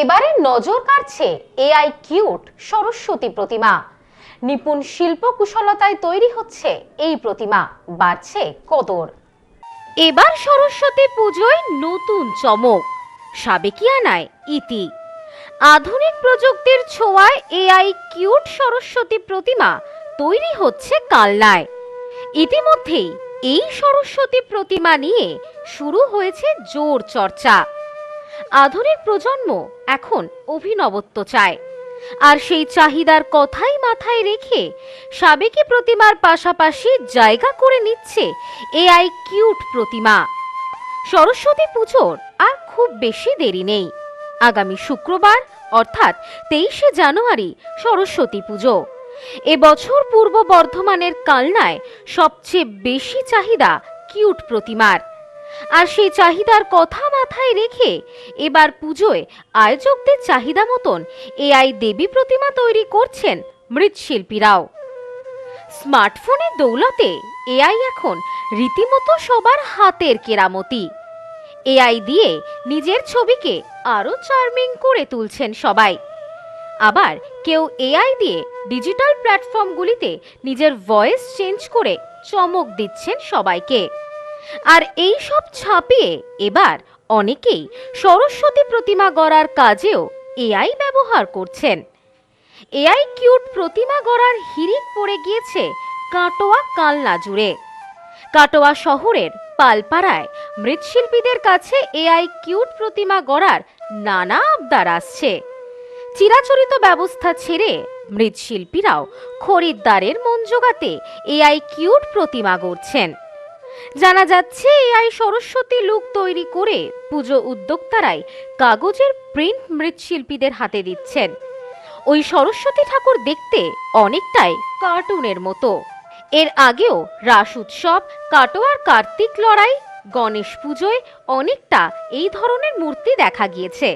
এবারে নজর কাড়ছে এআই কিউট সরস্বতী প্রতিমা। নিপুণ শিল্প কুশলতায় তৈরি হচ্ছে এই প্রতিমা, বাড়ছে কদর। এবার সরস্বতী পুজোয় নতুন চমক, সাবেকিয়ানায় ইতি। আধুনিক প্রযুক্তির ছোঁয়ায় এআই কিউট সরস্বতী প্রতিমা তৈরি হচ্ছে কালনায়। ইতিমধ্যেই এই সরস্বতী প্রতিমা নিয়ে শুরু হয়েছে জোর চর্চা। আধুনিক প্রজন্ম এখন অভিনবত্ব চায়। আর সেই চাহিদার কথাই মাথায় রেখে সাবেকি প্রতিমার পাশাপাশি জায়গা করে নিচ্ছে এআই কিউট প্রতিমা। সরস্বতী পুজোর আর খুব বেশি দেরি নেই। আগামী শুক্রবার, অর্থাৎ তেইশে জানুয়ারি, সরস্বতী পুজো। এবছর পূর্ব বর্ধমানের কালনায় সবচেয়ে বেশি চাহিদা কিউট প্রতিমার। আর সেই চাহিদার কথা মাথায় রেখে এবার পুজোয় আয়োজকদের চাহিদা মতন এআই দেবী প্রতিমা তৈরি করছেন মৃৎশিল্পীরাও। স্মার্টফোনের দৌলতে এআই এখন রীতিমতো সবার হাতের কেরামতি। এআই দিয়ে নিজের ছবিকে আরও চার্মিং করে তুলছেন সবাই। আবার কেউ এআই দিয়ে ডিজিটাল প্ল্যাটফর্মগুলিতে নিজের ভয়েস চেঞ্জ করে চমক দিচ্ছেন সবাইকে। আর এই সব ছাপিয়ে এবার অনেকেই সরস্বতী প্রতিমা গড়ার কাজেও এআই ব্যবহার করছেন। এআই কিউট প্রতিমা গড়ার হিড়িক পড়ে গিয়েছে কাটোয়া কালনা জুড়ে। কাটোয়া শহরের পালপাড়ায় মৃৎশিল্পীদের কাছে এআই কিউট প্রতিমা গড়ার নানা আবদার আসছে। চিরাচরিত ব্যবস্থা ছেড়ে মৃৎশিল্পীরাও খরিদ্দারের মন জোগাতে এআই কিউট প্রতিমা গড়ছেন। জানা যাচ্ছে, এআই সরস্বতী লুক তৈরি করে পুজো উদ্যোক্তারাই কাগজের প্রিন্ট মৃৎশিল্পীদের হাতে দিচ্ছেন। ওই সরস্বতী ঠাকুর দেখতে অনেকটাই কার্টুনের মতো। এর আগেও রাস উৎসব কাটোয়ার কার্তিক লড়াই, গণেশ পুজোয় অনেকটা এই ধরনের মূর্তি দেখা গিয়েছে।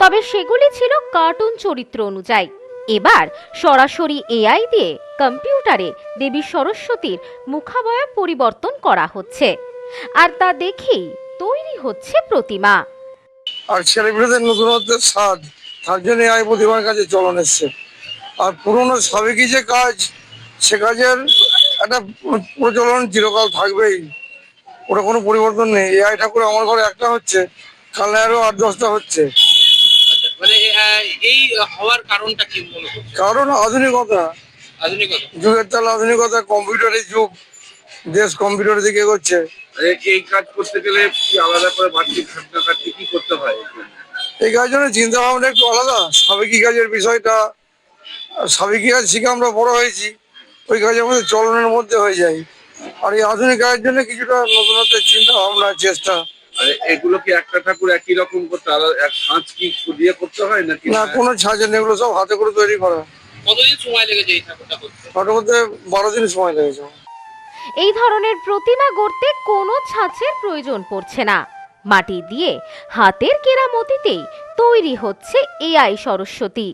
তবে সেগুলি ছিল কার্টুন চরিত্র অনুযায়ী। এবার সরাসরি এআই দিয়ে কম্পিউটারে দেবী সরস্বতীর মুখাবয়া পরিবর্তন করা হচ্ছে। আর তা দেখেই তৈরি হচ্ছে প্রতিমা। আর ছেলেমেয়েদের নতুনত্বের স্বাদ তার জন্য আয় প্রতিমার কাছে চলন এসছে। আর পুরনো সাবেকি যে কাজ সে কাজের একটা প্রচলন চিরকাল থাকবেই। ওটা কোনো পরিবর্তন নেই। এআই ঠাকুর আমার ঘরে একটা হচ্ছে কালে আরও আট দশটা হচ্ছে। মানে আহ, এই হওয়ার কারণটা কি মনে করছে কারণ আধুনিকতা। আধুনিকতা। যুগের তাল আধুনিকতা কম্পিউটারের যুগ দেশ কম্পিউটারের দিকে এগোচ্ছে। এই- কাজ করতে গেলে কি আলাদা করে বাড়তি খাটনা খাটনি কি করতে হয়? এই কাজের জন্য চিন্তা ভাবনা একটু আলাদা। সাবেকি কাজের বিষয়টা আর সাবেকি কাজ শিখে আমরা বড় হয়েছি। ওই কাজের মধ্যে চলনের মধ্যে হয়ে যায়। আর এই আধুনিক কাজের জন্য কিছুটা নতুনত্বের চিন্তা ভাবনা চেষ্টা মানে এগুলো কি একটা ঠাকুর একই রকম করতে আলাদা এক কি দিয়ে করতে হয় নাকি? না কোনো নেই এগুলো সব হাতে করে তৈরি করা। কতদিন সময় লেগেছে এই ঠাকুরটা করতে? বারো দিন সময় লেগেছে। এই ধরনের প্রতিমা গড়তে কোনো ছাঁচের প্রয়োজন পড়ছে না। মাটি দিয়ে হাতের কেরামতিতেই তৈরি হচ্ছে এআই সরস্বতী।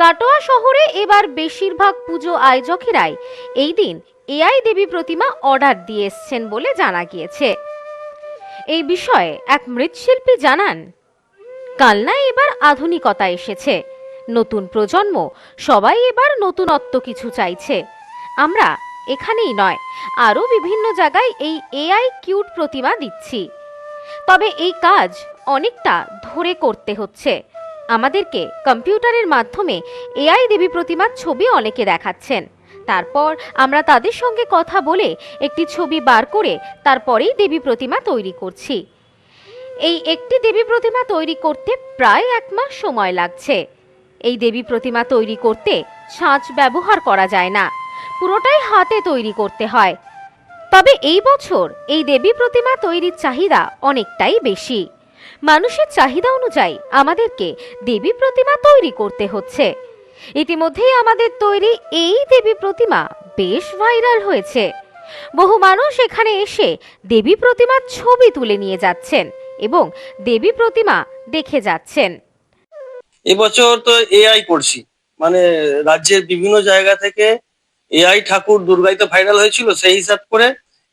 কাটোয়া শহরে এবার বেশিরভাগ পুজো আয়োজকেরাই এই দিন এআই দেবী প্রতিমা অর্ডার দিয়ে এসছেন বলে জানা গিয়েছে। এই বিষয়ে এক মৃৎশিল্পী জানান কালনায় এবার আধুনিকতা এসেছে। নতুন প্রজন্ম, সবাই এবার নতুনত্ব কিছু চাইছে। আমরা এখানেই নয়, আরও বিভিন্ন জায়গায় এই এআই কিউট প্রতিমা দিচ্ছি। তবে এই কাজ অনেকটা ধরে করতে হচ্ছে। আমাদেরকে কম্পিউটারের মাধ্যমে এআই দেবী প্রতিমার ছবি অনেকে দেখাচ্ছেন। তারপর আমরা তাদের সঙ্গে কথা বলে একটি ছবি বার করে তারপরেই দেবী প্রতিমা তৈরি করছি। এই একটি দেবী প্রতিমা তৈরি করতে প্রায় এক মাস সময় লাগছে। এই দেবী প্রতিমা তৈরি করতে ছাঁচ ব্যবহার করা যায় না। পুরোটাই হাতে তৈরি করতে হয়। তবে এই বছর এই দেবী প্রতিমা তৈরির চাহিদা অনেকটাই বেশি। মানুষের চাহিদা অনুযায়ী আমাদেরকে দেবী প্রতিমা তৈরি করতে হচ্ছে। ইতিমধ্যেই আমাদের তৈরি এই দেবী প্রতিমা বেশ ভাইরাল হয়েছে। বহু মানুষ এখানে এসে দেবী প্রতিমার ছবি তুলে নিয়ে যাচ্ছেন এবং দেবী প্রতিমা দেখে যাচ্ছেন। এবছর তো এআই করছি। মানে রাজ্যের বিভিন্ন জায়গা থেকে এআই ঠাকুর দুর্গাই তো ভাইরাল হয়েছিল, সেই হিসাব করে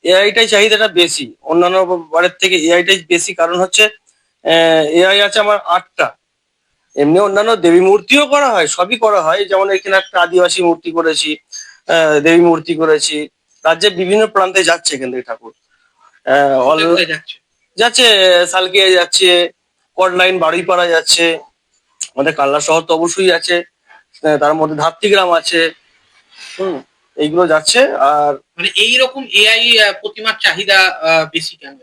এআইটাই চাহিদাটা বেশি। অন্যান্য বারের থেকে এআইটাই বেশি। কারণ হচ্ছে এআই আছে আমার আটটা। এমনি অন্যান্য দেবী মূর্তিও করা হয় সবই করা হয়। যেমন এখানে একটা আদিবাসী মূর্তি করেছি দেবী মূর্তি করেছি। রাজ্যের বিভিন্ন প্রান্তে যাচ্ছে এখান থেকে ঠাকুর। যাচ্ছে? সালকিয়া যাচ্ছে কটলাইন বাড়িপাড়া যাচ্ছে। আমাদের কাল্লা শহর তো অবশ্যই আছে। তার মধ্যে ধাত্রীগ্রাম আছে। হুম এইগুলো যাচ্ছে। আর মানে এইরকম এআই প্রতিমার চাহিদা আহ, বেশি কেন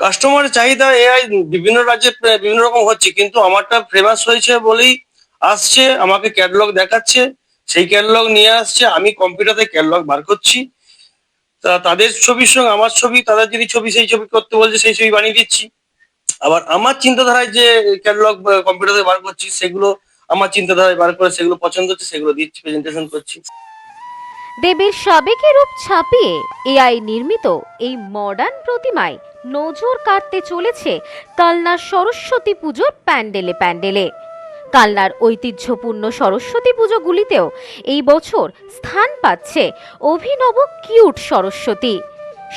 কাস্টমারের চাহিদা এআই বিভিন্ন রাজ্যে বিভিন্ন রকম হচ্ছে, কিন্তু আমারটা ফেমাস হয়েছে বলেই আসছে, আমাকে ক্যাটালগ দেখাচ্ছে। সেই ক্যাটালগ নিয়ে আসছে, আমি কম্পিউটারে ক্যাটালগ বার করছি। তা তাদের ছবির সঙ্গে আমার ছবি, তাদের যদি ছবি, সেই ছবি করতে বলছে, সেই ছবি বানিয়ে দিচ্ছি। আবার আমার চিন্তাধারায় যে ক্যাটালগ কম্পিউটারে বার করছি, সেগুলো আমার চিন্তাধারায় বার করে, সেগুলো পছন্দ হচ্ছে, সেগুলো দিচ্ছি প্রেজেন্টেশন করছি। দেবীর সাবেকি রূপ ছাপিয়ে এআই নির্মিত এই মডার্ন প্রতিমায় নজর কাটতে চলেছে কালনার সরস্বতী পুজোর প্যান্ডেলে প্যান্ডেলে। কালনার ঐতিহ্যপূর্ণ সরস্বতী পুজোগুলিতেও এই বছর স্থান পাচ্ছে অভিনব কিউট সরস্বতী।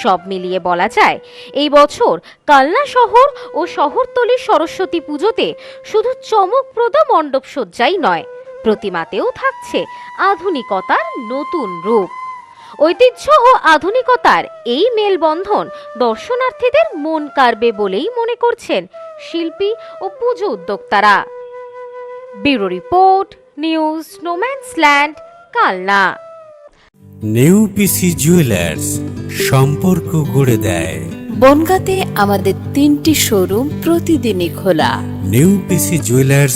সব মিলিয়ে বলা যায়, এই বছর কালনা শহর ও শহরতলির সরস্বতী পুজোতে শুধু চমকপ্রদ মণ্ডপ সজ্জাই নয় প্রতিমাতেও থাকছে আধুনিকতার নতুন রূপ। ঐতিহ্য ও আধুনিকতার এই মেলবন্ধন দর্শনার্থীদের মন কাড়বে বলেই মনে করছেন শিল্পী ও পুজো উদ্যোক্তারা। ব্যুরো রিপোর্ট নিউজ স্নোম্যান্সল্যান্ড কালনা। নিউ পিসি জুয়েলার্স সম্পর্ক গড়ে দেয়। বনগাঁতে আমাদের তিনটি শোরুম প্রতিদিনই খোলা। New PC jewellers